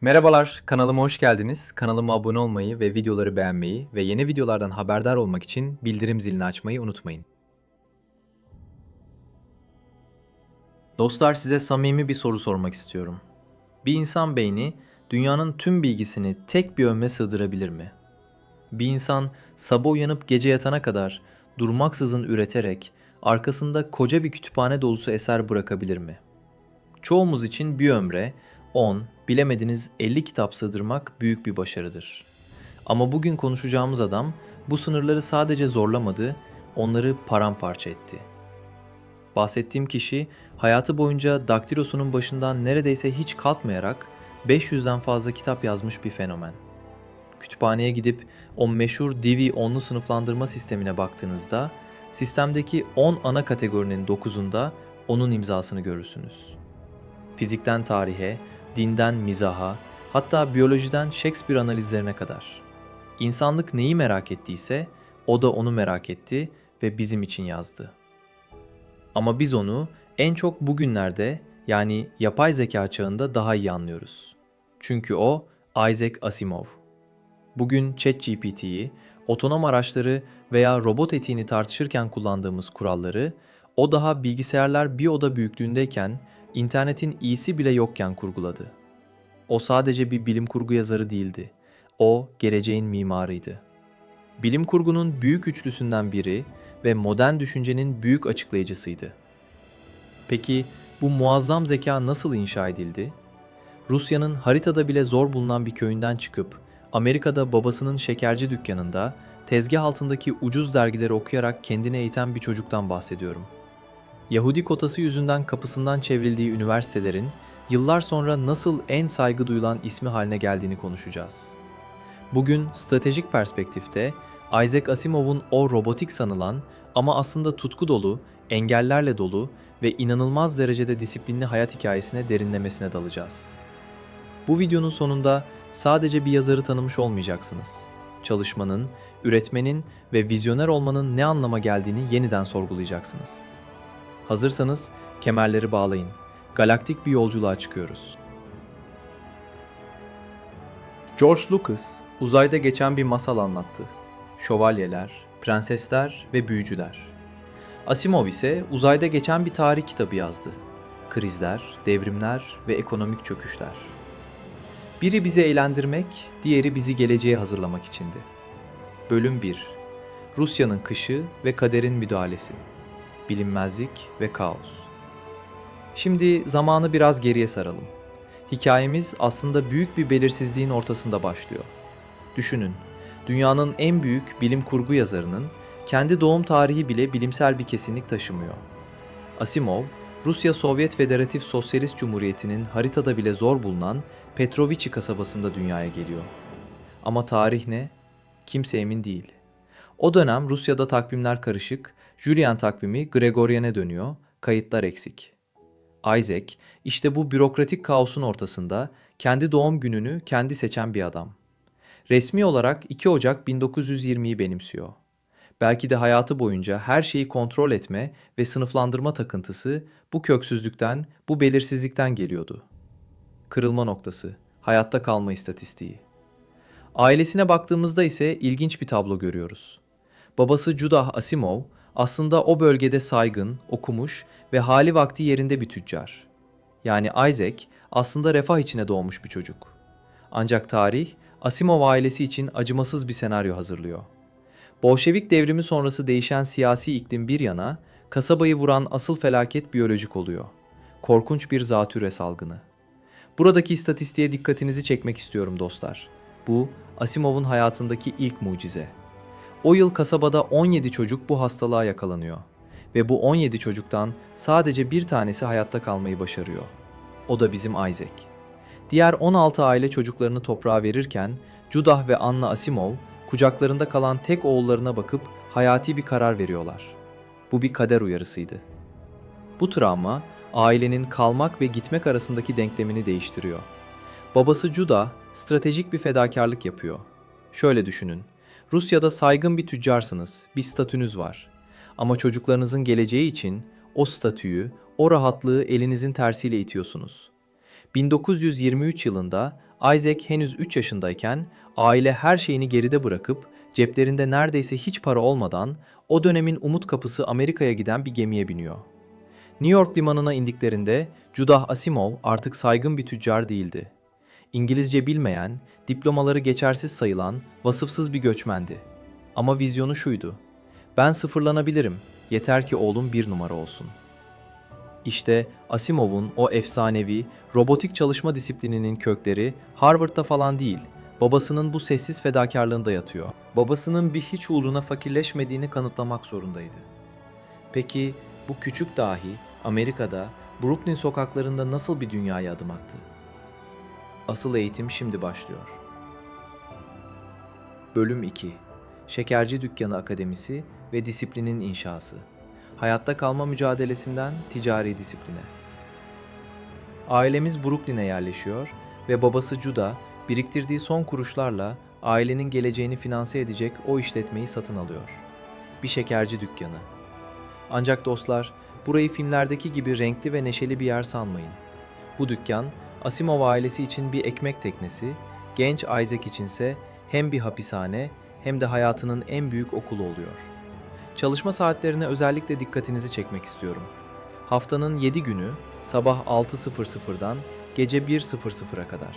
Merhabalar, kanalıma hoş geldiniz. Kanalıma abone olmayı ve videoları beğenmeyi ve yeni videolardan haberdar olmak için bildirim zilini açmayı unutmayın. Dostlar size samimi bir soru sormak istiyorum. Bir insan beyni dünyanın tüm bilgisini tek bir ömre sığdırabilir mi? Bir insan sabah uyanıp gece yatana kadar durmaksızın üreterek arkasında koca bir kütüphane dolusu eser bırakabilir mi? Çoğumuz için bir ömre 10, bilemediniz 50 kitap sığdırmak büyük bir başarıdır. Ama bugün konuşacağımız adam bu sınırları sadece zorlamadı, onları paramparça etti. Bahsettiğim kişi hayatı boyunca daktilosunun başından neredeyse hiç kalkmayarak 500'den fazla kitap yazmış bir fenomen. Kütüphaneye gidip o meşhur Dewey onlu sınıflandırma sistemine baktığınızda sistemdeki 10 ana kategorinin 9'unda onun imzasını görürsünüz. Fizikten tarihe, dinden mizaha, hatta biyolojiden Shakespeare analizlerine kadar. İnsanlık neyi merak ettiyse o da onu merak etti ve bizim için yazdı. Ama biz onu en çok bugünlerde yani yapay zeka çağında daha iyi anlıyoruz. Çünkü o Isaac Asimov. Bugün ChatGPT'yi, otonom araçları veya robot etiğini tartışırken kullandığımız kuralları, o daha bilgisayarlar bir oda büyüklüğündeyken, internetin iyisi bile yokken kurguladı. O sadece bir bilim kurgu yazarı değildi. O geleceğin mimarıydı. Bilim kurgunun büyük üçlüsünden biri ve modern düşüncenin büyük açıklayıcısıydı. Peki bu muazzam zeka nasıl inşa edildi? Rusya'nın haritada bile zor bulunan bir köyünden çıkıp Amerika'da babasının şekerci dükkanında tezgah altındaki ucuz dergileri okuyarak kendini eğiten bir çocuktan bahsediyorum. Yahudi kotası yüzünden kapısından çevrildiği üniversitelerin yıllar sonra nasıl en saygı duyulan ismi haline geldiğini konuşacağız. Bugün stratejik perspektifte Isaac Asimov'un o robotik sanılan ama aslında tutku dolu, engellerle dolu ve inanılmaz derecede disiplinli hayat hikayesine derinlemesine dalacağız. Bu videonun sonunda sadece bir yazarı tanımış olmayacaksınız. Çalışmanın, üretmenin ve vizyoner olmanın ne anlama geldiğini yeniden sorgulayacaksınız. Hazırsanız kemerleri bağlayın. Galaktik bir yolculuğa çıkıyoruz. George Lucas uzayda geçen bir masal anlattı. Şövalyeler, prensesler ve büyücüler. Asimov ise uzayda geçen bir tarih kitabı yazdı. Krizler, devrimler ve ekonomik çöküşler. Biri bizi eğlendirmek, diğeri bizi geleceğe hazırlamak içindi. Bölüm 1 Rusya'nın kışı ve kaderin müdahalesi. Bilinmezlik ve kaos. Şimdi zamanı biraz geriye saralım. Hikayemiz aslında büyük bir belirsizliğin ortasında başlıyor. Düşünün, dünyanın en büyük bilim kurgu yazarının kendi doğum tarihi bile bilimsel bir kesinlik taşımıyor. Asimov, Rusya Sovyet Federatif Sosyalist Cumhuriyeti'nin haritada bile zor bulunan Petrovichi kasabasında dünyaya geliyor. Ama tarih ne? Kimse emin değil. O dönem Rusya'da takvimler karışık, Julian takvimi Gregorian'e dönüyor, kayıtlar eksik. Isaac, işte bu bürokratik kaosun ortasında kendi doğum gününü kendi seçen bir adam. Resmi olarak 2 Ocak 1920'yi benimsiyor. Belki de hayatı boyunca her şeyi kontrol etme ve sınıflandırma takıntısı bu köksüzlükten, bu belirsizlikten geliyordu. Kırılma noktası, hayatta kalma istatistiği. Ailesine baktığımızda ise ilginç bir tablo görüyoruz. Babası Judah Asimov aslında o bölgede saygın, okumuş ve hali vakti yerinde bir tüccar. Yani Isaac aslında refah içine doğmuş bir çocuk. Ancak tarih Asimov ailesi için acımasız bir senaryo hazırlıyor. Bolşevik devrimi sonrası değişen siyasi iklim bir yana, kasabayı vuran asıl felaket biyolojik oluyor. Korkunç bir zatüre salgını. Buradaki istatistiğe dikkatinizi çekmek istiyorum dostlar. Bu Asimov'un hayatındaki ilk mucize. O yıl kasabada 17 çocuk bu hastalığa yakalanıyor ve bu 17 çocuktan sadece bir tanesi hayatta kalmayı başarıyor. O da bizim Isaac. Diğer 16 aile çocuklarını toprağa verirken Judah ve Anna Asimov kucaklarında kalan tek oğullarına bakıp hayati bir karar veriyorlar. Bu bir kader uyarısıydı. Bu travma ailenin kalmak ve gitmek arasındaki denklemini değiştiriyor. Babası Judah stratejik bir fedakarlık yapıyor. Şöyle düşünün. Rusya'da saygın bir tüccarsınız, bir statünüz var. Ama çocuklarınızın geleceği için o statüyü, o rahatlığı elinizin tersiyle itiyorsunuz. 1923 yılında Isaac henüz 3 yaşındayken aile her şeyini geride bırakıp ceplerinde neredeyse hiç para olmadan o dönemin umut kapısı Amerika'ya giden bir gemiye biniyor. New York limanına indiklerinde Judah Asimov artık saygın bir tüccar değildi. İngilizce bilmeyen, diplomaları geçersiz sayılan, vasıfsız bir göçmendi. Ama vizyonu şuydu. Ben sıfırlanabilirim, yeter ki oğlum bir numara olsun. İşte Asimov'un o efsanevi, robotik çalışma disiplininin kökleri Harvard'da falan değil, babasının bu sessiz fedakarlığında yatıyor. Babasının bir hiç uğruna fakirleşmediğini kanıtlamak zorundaydı. Peki bu küçük dahi Amerika'da Brooklyn sokaklarında nasıl bir dünyaya adım attı? Asıl eğitim şimdi başlıyor. Bölüm 2 Şekerci Dükkanı Akademisi ve Disiplinin İnşası Hayatta kalma mücadelesinden ticari disipline. Ailemiz Brooklyn'e yerleşiyor ve babası Judah biriktirdiği son kuruşlarla ailenin geleceğini finanse edecek o işletmeyi satın alıyor. Bir şekerci dükkanı. Ancak dostlar, burayı filmlerdeki gibi renkli ve neşeli bir yer sanmayın. Bu dükkan, Asimov ailesi için bir ekmek teknesi, genç Isaac içinse hem bir hapishane hem de hayatının en büyük okulu oluyor. Çalışma saatlerine özellikle dikkatinizi çekmek istiyorum. Haftanın 7 günü sabah 6.00'dan gece 1.00'a kadar.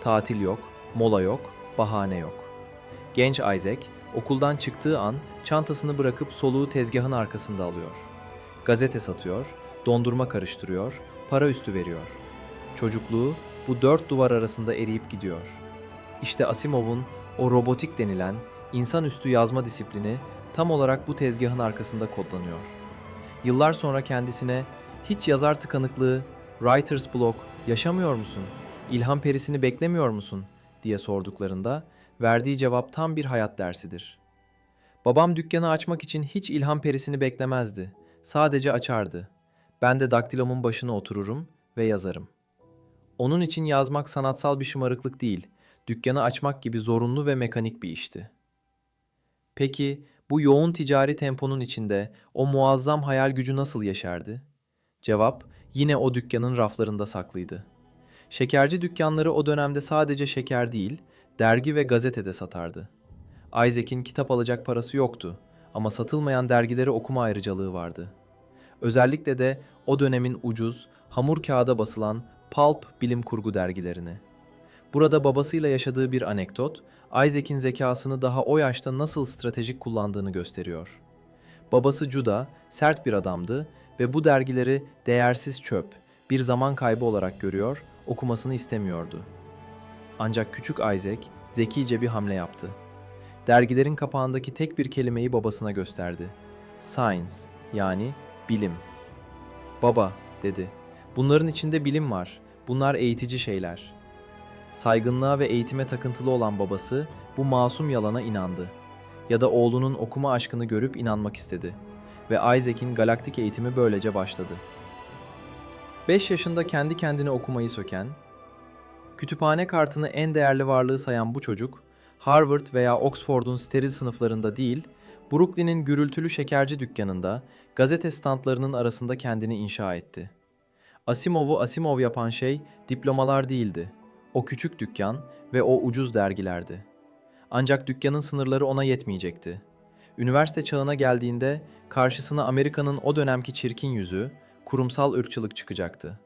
Tatil yok, mola yok, bahane yok. Genç Isaac okuldan çıktığı an çantasını bırakıp soluğu tezgahın arkasında alıyor. Gazete satıyor, dondurma karıştırıyor, para üstü veriyor. Çocukluğu bu dört duvar arasında eriyip gidiyor. İşte Asimov'un o robotik denilen insanüstü yazma disiplini tam olarak bu tezgahın arkasında kodlanıyor. Yıllar sonra kendisine hiç yazar tıkanıklığı, writer's block yaşamıyor musun? İlham perisini beklemiyor musun? diye sorduklarında verdiği cevap tam bir hayat dersidir. Babam dükkanı açmak için hiç ilham perisini beklemezdi. Sadece açardı. Ben de daktilomun başına otururum ve yazarım. Onun için yazmak sanatsal bir şımarıklık değil, dükkanı açmak gibi zorunlu ve mekanik bir işti. Peki bu yoğun ticari temponun içinde o muazzam hayal gücü nasıl yaşardı? Cevap yine o dükkanın raflarında saklıydı. Şekerci dükkanları o dönemde sadece şeker değil, dergi ve gazete de satardı. Isaac'in kitap alacak parası yoktu ama satılmayan dergileri okuma ayrıcalığı vardı. Özellikle de o dönemin ucuz, hamur kağıda basılan pulp bilim kurgu dergilerini. Burada babasıyla yaşadığı bir anekdot, Isaac'in zekasını daha o yaşta nasıl stratejik kullandığını gösteriyor. Babası Judah sert bir adamdı ve bu dergileri değersiz çöp, bir zaman kaybı olarak görüyor, okumasını istemiyordu. Ancak küçük Isaac zekice bir hamle yaptı. Dergilerin kapağındaki tek bir kelimeyi babasına gösterdi. Science yani bilim. Baba dedi. Bunların içinde bilim var. Bunlar eğitici şeyler. Saygınlığa ve eğitime takıntılı olan babası bu masum yalana inandı. Ya da oğlunun okuma aşkını görüp inanmak istedi. Ve Isaac'in galaktik eğitimi böylece başladı. 5 yaşında kendi kendine okumayı söken, kütüphane kartını en değerli varlığı sayan bu çocuk, Harvard veya Oxford'un steril sınıflarında değil, Brooklyn'in gürültülü şekerci dükkanında, gazete standlarının arasında kendini inşa etti. Asimov'u Asimov yapan şey diplomalar değildi. O küçük dükkan ve o ucuz dergilerdi. Ancak dükkanın sınırları ona yetmeyecekti. Üniversite çağına geldiğinde karşısına Amerika'nın o dönemki çirkin yüzü, kurumsal ırkçılık çıkacaktı.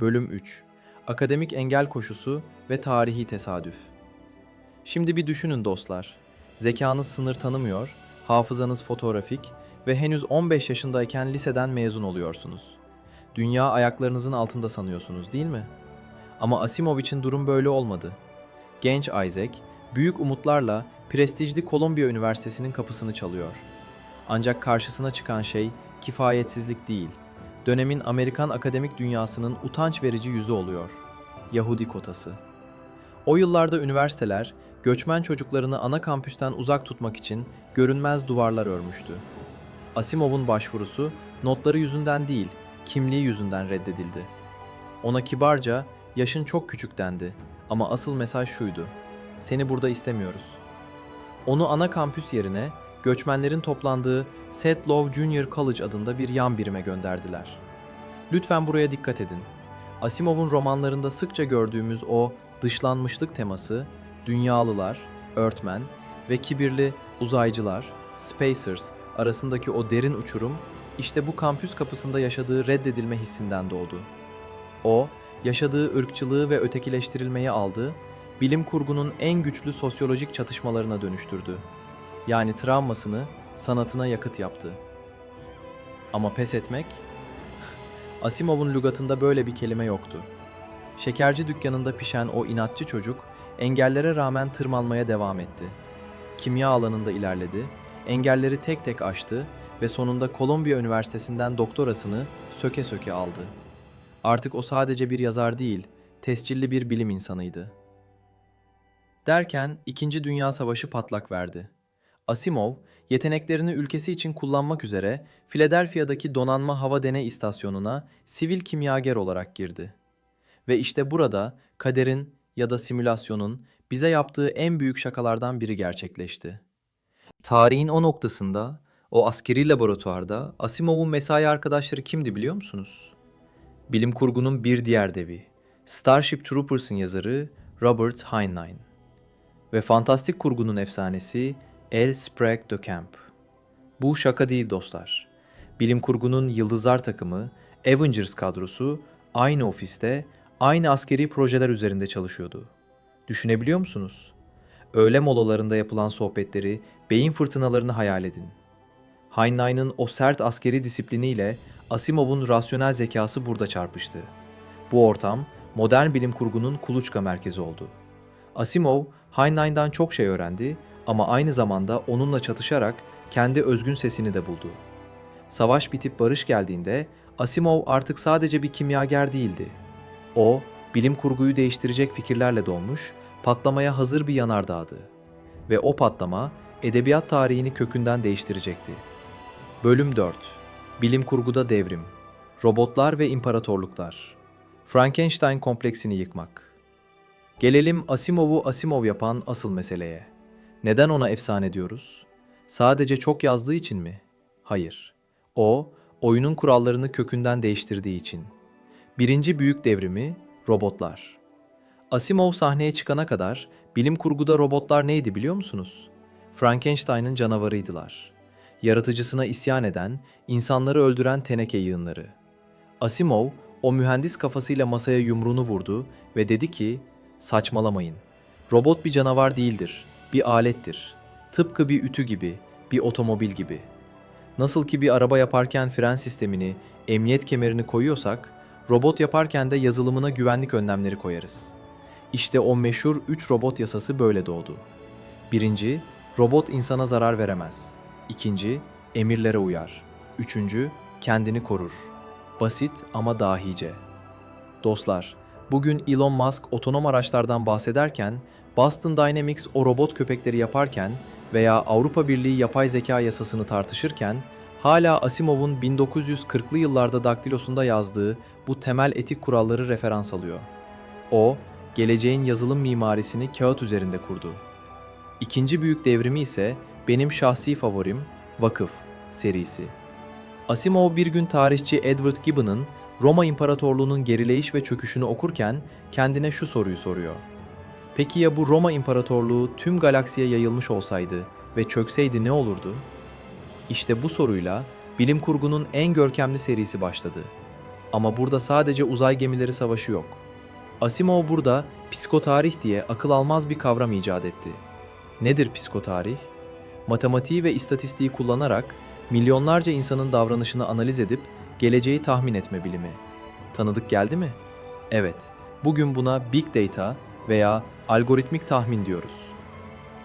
Bölüm 3 Akademik engel koşusu ve tarihi tesadüf. Şimdi bir düşünün dostlar. Zekanız sınır tanımıyor, hafızanız fotoğrafik ve henüz 15 yaşındayken liseden mezun oluyorsunuz. Dünya ayaklarınızın altında sanıyorsunuz değil mi? Ama Asimov için durum böyle olmadı. Genç Isaac, büyük umutlarla prestijli Columbia Üniversitesi'nin kapısını çalıyor. Ancak karşısına çıkan şey kifayetsizlik değil, dönemin Amerikan akademik dünyasının utanç verici yüzü oluyor. Yahudi kotası. O yıllarda üniversiteler, göçmen çocuklarını ana kampüsten uzak tutmak için görünmez duvarlar örmüştü. Asimov'un başvurusu notları yüzünden değil, kimliği yüzünden reddedildi. Ona kibarca, yaşın çok küçük dendi ama asıl mesaj şuydu. Seni burada istemiyoruz. Onu ana kampüs yerine göçmenlerin toplandığı Sedlow Junior College adında bir yan birime gönderdiler. Lütfen buraya dikkat edin. Asimov'un romanlarında sıkça gördüğümüz o dışlanmışlık teması, dünyalılar, Earthmen ve kibirli uzaycılar, Spacers arasındaki o derin uçurum, işte bu kampüs kapısında yaşadığı reddedilme hissinden doğdu. O, yaşadığı ırkçılığı ve ötekileştirilmeyi aldı, bilim kurgunun en güçlü sosyolojik çatışmalarına dönüştürdü. Yani travmasını sanatına yakıt yaptı. Ama pes etmek? Asimov'un lügatında böyle bir kelime yoktu. Şekerci dükkanında pişen o inatçı çocuk engellere rağmen tırmanmaya devam etti. Kimya alanında ilerledi, engelleri tek tek aştı ve sonunda Kolombiya Üniversitesi'nden doktorasını söke söke aldı. Artık o sadece bir yazar değil, tescilli bir bilim insanıydı. Derken İkinci Dünya Savaşı patlak verdi. Asimov, yeteneklerini ülkesi için kullanmak üzere Philadelphia'daki donanma hava deney istasyonuna sivil kimyager olarak girdi. Ve işte burada kaderin ya da simülasyonun bize yaptığı en büyük şakalardan biri gerçekleşti. Tarihin o noktasında, o askeri laboratuvarda Asimov'un mesai arkadaşları kimdi biliyor musunuz? Bilim kurgunun bir diğer devi, Starship Troopers'ın yazarı Robert Heinlein ve fantastik kurgunun efsanesi El Sprague de Camp. Bu şaka değil dostlar. Bilim kurgunun yıldızlar takımı, Avengers kadrosu aynı ofiste, aynı askeri projeler üzerinde çalışıyordu. Düşünebiliyor musunuz? Öğle molalarında yapılan sohbetleri, beyin fırtınalarını hayal edin. Heinlein'ın o sert askeri disipliniyle Asimov'un rasyonel zekası burada çarpıştı. Bu ortam modern bilim kurgunun kuluçka merkezi oldu. Asimov, Heinlein'dan çok şey öğrendi ama aynı zamanda onunla çatışarak kendi özgün sesini de buldu. Savaş bitip barış geldiğinde Asimov artık sadece bir kimyager değildi. O, bilim kurguyu değiştirecek fikirlerle dolmuş, patlamaya hazır bir yanardağdı. Ve o patlama edebiyat tarihini kökünden değiştirecekti. Bölüm 4 Bilim kurguda devrim Robotlar ve imparatorluklar Frankenstein kompleksini yıkmak Gelelim Asimov'u Asimov yapan asıl meseleye. Neden ona efsane diyoruz? Sadece çok yazdığı için mi? Hayır. O, oyunun kurallarını kökünden değiştirdiği için. Birinci büyük devrimi robotlar. Asimov sahneye çıkana kadar bilim kurguda robotlar neydi biliyor musunuz? Frankenstein'ın canavarıydılar. Yaratıcısına isyan eden, insanları öldüren teneke yığınları. Asimov o mühendis kafasıyla masaya yumruğunu vurdu ve dedi ki, saçmalamayın. Robot bir canavar değildir, bir alettir. Tıpkı bir ütü gibi, bir otomobil gibi. Nasıl ki bir araba yaparken fren sistemini, emniyet kemerini koyuyorsak, robot yaparken de yazılımına güvenlik önlemleri koyarız. İşte o meşhur 3 robot yasası böyle doğdu. Birinci, robot insana zarar veremez. İkinci, emirlere uyar. Üçüncü, kendini korur. Basit ama dahice. Dostlar, bugün Elon Musk otonom araçlardan bahsederken, Boston Dynamics o robot köpekleri yaparken veya Avrupa Birliği yapay zeka yasasını tartışırken, hala Asimov'un 1940'lı yıllarda daktilosunda yazdığı bu temel etik kuralları referans alıyor. O, geleceğin yazılım mimarisini kağıt üzerinde kurdu. İkinci büyük devrimi ise benim şahsi favorim Vakıf serisi. Asimov bir gün tarihçi Edward Gibbon'ın Roma İmparatorluğu'nun gerileyiş ve çöküşünü okurken kendine şu soruyu soruyor. Peki ya bu Roma İmparatorluğu tüm galaksiye yayılmış olsaydı ve çökseydi ne olurdu? İşte bu soruyla bilim kurgunun en görkemli serisi başladı. Ama burada sadece uzay gemileri savaşı yok. Asimov burada psikotarih diye akıl almaz bir kavram icat etti. Nedir psikotarih? Matematiği ve istatistiği kullanarak milyonlarca insanın davranışını analiz edip geleceği tahmin etme bilimi. Tanıdık geldi mi? Evet, bugün buna big data veya algoritmik tahmin diyoruz.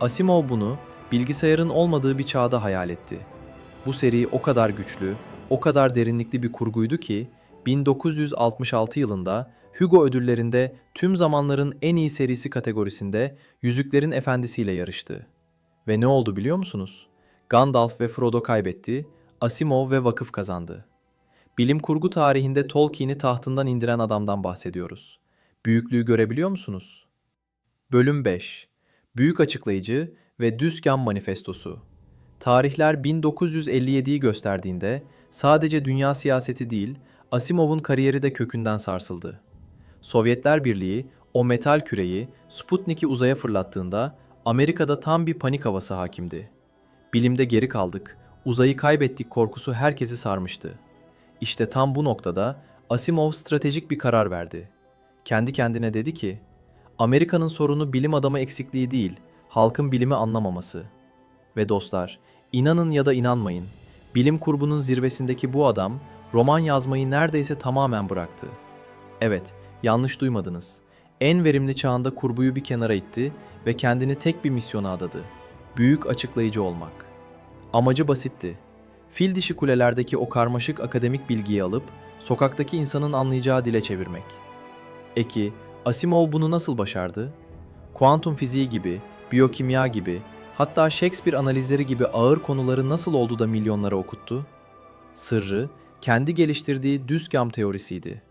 Asimov bunu bilgisayarın olmadığı bir çağda hayal etti. Bu seri o kadar güçlü, o kadar derinlikli bir kurguydu ki 1966 yılında Hugo ödüllerinde tüm zamanların en iyi serisi kategorisinde Yüzüklerin Efendisi ile yarıştı. Ve ne oldu biliyor musunuz? Gandalf ve Frodo kaybetti, Asimov ve Vakıf kazandı. Bilim kurgu tarihinde Tolkien'i tahtından indiren adamdan bahsediyoruz. Büyüklüğü görebiliyor musunuz? Bölüm 5 Büyük Açıklayıcı ve Düzgen Manifestosu Tarihler 1957'yi gösterdiğinde sadece dünya siyaseti değil, Asimov'un kariyeri de kökünden sarsıldı. Sovyetler Birliği o metal küreyi Sputnik'i uzaya fırlattığında Amerika'da tam bir panik havası hakimdi. Bilimde geri kaldık, uzayı kaybettik korkusu herkesi sarmıştı. İşte tam bu noktada Asimov stratejik bir karar verdi. Kendi kendine dedi ki, Amerika'nın sorunu bilim adamı eksikliği değil, halkın bilimi anlamaması. Ve dostlar, inanın ya da inanmayın, bilim kurgunun zirvesindeki bu adam roman yazmayı neredeyse tamamen bıraktı. Evet, yanlış duymadınız. En verimli çağında kurguyu bir kenara itti ve kendini tek bir misyona adadı. Büyük açıklayıcı olmak. Amacı basitti. Fil dişi kulelerdeki o karmaşık akademik bilgiyi alıp sokaktaki insanın anlayacağı dile çevirmek. Eki, Asimov bunu nasıl başardı? Kuantum fiziği gibi, biyokimya gibi, hatta Shakespeare analizleri gibi ağır konuları nasıl oldu da milyonlara okuttu? Sırrı, kendi geliştirdiği düzgam teorisiydi.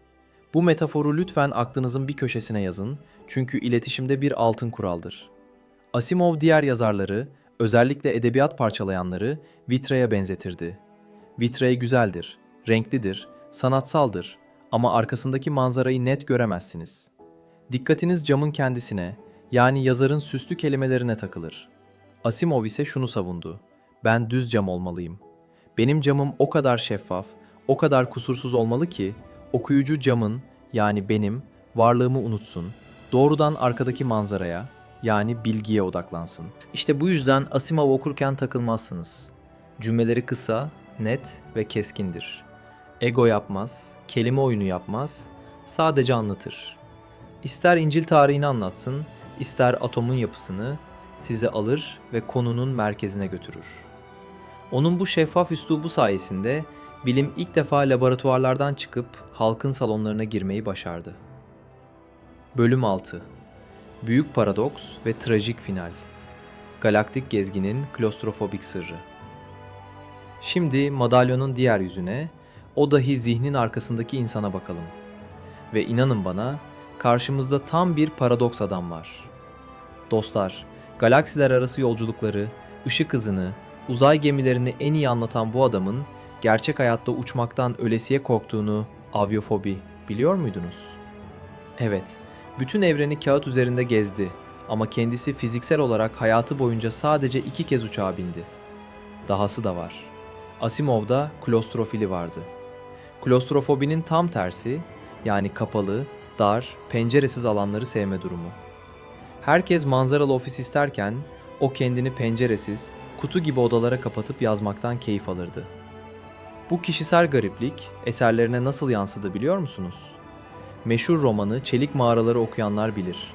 Bu metaforu lütfen aklınızın bir köşesine yazın çünkü iletişimde bir altın kuraldır. Asimov diğer yazarları, özellikle edebiyat parçalayanları vitraya benzetirdi. Vitre güzeldir, renklidir, sanatsaldır ama arkasındaki manzarayı net göremezsiniz. Dikkatiniz camın kendisine, yani yazarın süslü kelimelerine takılır. Asimov ise şunu savundu. Ben düz cam olmalıyım. Benim camım o kadar şeffaf, o kadar kusursuz olmalı ki okuyucu camın yani benim varlığımı unutsun. Doğrudan arkadaki manzaraya yani bilgiye odaklansın. İşte bu yüzden Asimov okurken takılmazsınız. Cümleleri kısa, net ve keskindir. Ego yapmaz, kelime oyunu yapmaz, sadece anlatır. İster İncil tarihini anlatsın, ister atomun yapısını size alır ve konunun merkezine götürür. Onun bu şeffaf üslubu sayesinde bilim ilk defa laboratuvarlardan çıkıp halkın salonlarına girmeyi başardı. Bölüm 6 Büyük Paradoks ve Trajik Final Galaktik Gezginin Klostrofobik Sırrı Şimdi madalyonun diğer yüzüne, o dahi zihnin arkasındaki insana bakalım. Ve inanın bana, karşımızda tam bir paradoks adam var. Dostlar, galaksiler arası yolculukları, ışık hızını, uzay gemilerini en iyi anlatan bu adamın gerçek hayatta uçmaktan ölesiye korktuğunu, avyofobi biliyor muydunuz? Evet, bütün evreni kağıt üzerinde gezdi ama kendisi fiziksel olarak hayatı boyunca sadece iki kez uçağa bindi. Dahası da var. Asimov'da klostrofili vardı. Klostrofobinin tam tersi, yani kapalı, dar, penceresiz alanları sevme durumu. Herkes manzaralı ofis isterken o kendini penceresiz, kutu gibi odalara kapatıp yazmaktan keyif alırdı. Bu kişisel gariplik eserlerine nasıl yansıdı biliyor musunuz? Meşhur romanı Çelik Mağaraları okuyanlar bilir.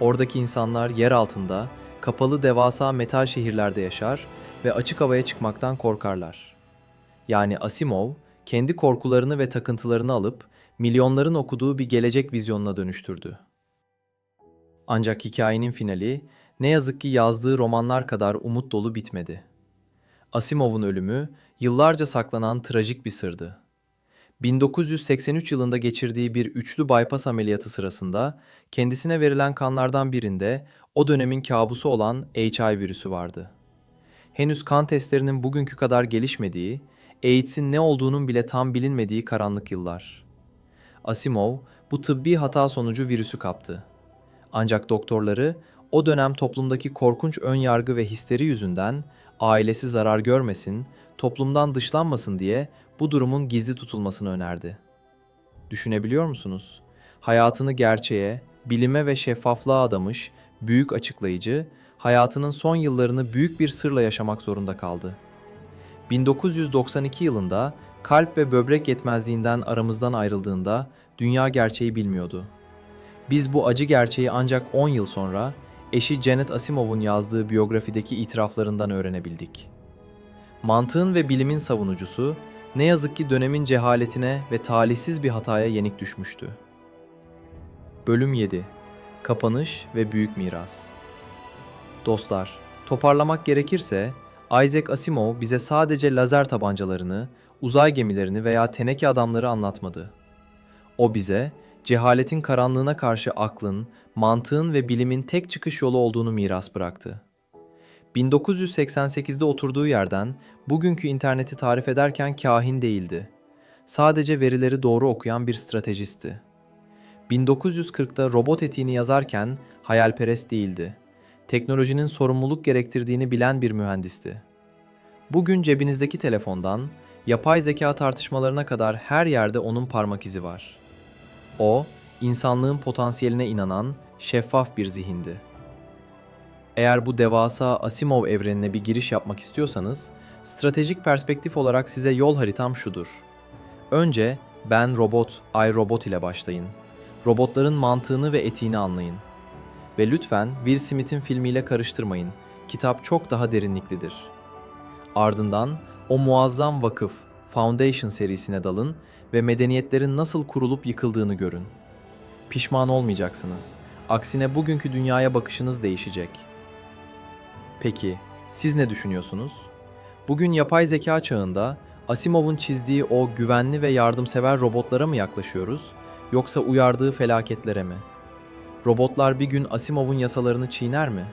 Oradaki insanlar yer altında, kapalı devasa metal şehirlerde yaşar ve açık havaya çıkmaktan korkarlar. Yani Asimov, kendi korkularını ve takıntılarını alıp milyonların okuduğu bir gelecek vizyonuna dönüştürdü. Ancak hikayenin finali ne yazık ki yazdığı romanlar kadar umut dolu bitmedi. Asimov'un ölümü yıllarca saklanan trajik bir sırdı. 1983 yılında geçirdiği bir üçlü bypass ameliyatı sırasında kendisine verilen kanlardan birinde o dönemin kabusu olan HIV virüsü vardı. Henüz kan testlerinin bugünkü kadar gelişmediği, AIDS'in ne olduğunun bile tam bilinmediği karanlık yıllar. Asimov bu tıbbi hata sonucu virüsü kaptı. Ancak doktorları o dönem toplumdaki korkunç ön yargı ve histeri yüzünden ailesi zarar görmesin, toplumdan dışlanmasın diye bu durumun gizli tutulmasını önerdi. Düşünebiliyor musunuz? Hayatını gerçeğe, bilime ve şeffaflığa adamış, büyük açıklayıcı, hayatının son yıllarını büyük bir sırla yaşamak zorunda kaldı. 1992 yılında kalp ve böbrek yetmezliğinden aramızdan ayrıldığında dünya gerçeği bilmiyordu. Biz bu acı gerçeği ancak 10 yıl sonra eşi Janet Asimov'un yazdığı biyografideki itiraflarından öğrenebildik. Mantığın ve bilimin savunucusu ne yazık ki dönemin cehaletine ve talihsiz bir hataya yenik düşmüştü. Bölüm 7 Kapanış ve Büyük Miras Dostlar, toparlamak gerekirse Isaac Asimov bize sadece lazer tabancalarını, uzay gemilerini veya teneke adamları anlatmadı. O bize cehaletin karanlığına karşı aklın, mantığın ve bilimin tek çıkış yolu olduğunu miras bıraktı. 1988'de oturduğu yerden bugünkü interneti tarif ederken kahin değildi. Sadece verileri doğru okuyan bir stratejisti. 1940'ta robot etiğini yazarken hayalperest değildi. Teknolojinin sorumluluk gerektirdiğini bilen bir mühendisti. Bugün cebinizdeki telefondan yapay zeka tartışmalarına kadar her yerde onun parmak izi var. O, insanlığın potansiyeline inanan şeffaf bir zihindi. Eğer bu devasa Asimov evrenine bir giriş yapmak istiyorsanız, stratejik perspektif olarak size yol haritam şudur. Önce Ben Robot, I Robot ile başlayın. Robotların mantığını ve etiğini anlayın. Ve lütfen Will Smith'in filmiyle karıştırmayın. Kitap çok daha derinliklidir. Ardından o muazzam vakıf Foundation serisine dalın ve medeniyetlerin nasıl kurulup yıkıldığını görün. Pişman olmayacaksınız. Aksine bugünkü dünyaya bakışınız değişecek. Peki, siz ne düşünüyorsunuz? Bugün yapay zeka çağında Asimov'un çizdiği o güvenli ve yardımsever robotlara mı yaklaşıyoruz yoksa uyardığı felaketlere mi? Robotlar bir gün Asimov'un yasalarını çiğner mi?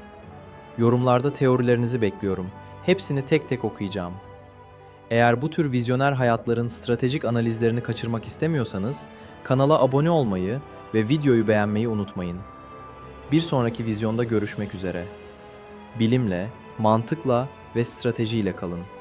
Yorumlarda teorilerinizi bekliyorum. Hepsini tek tek okuyacağım. Eğer bu tür vizyoner hayatların stratejik analizlerini kaçırmak istemiyorsanız kanala abone olmayı ve videoyu beğenmeyi unutmayın. Bir sonraki vizyonda görüşmek üzere. Bilimle, mantıkla ve stratejiyle kalın.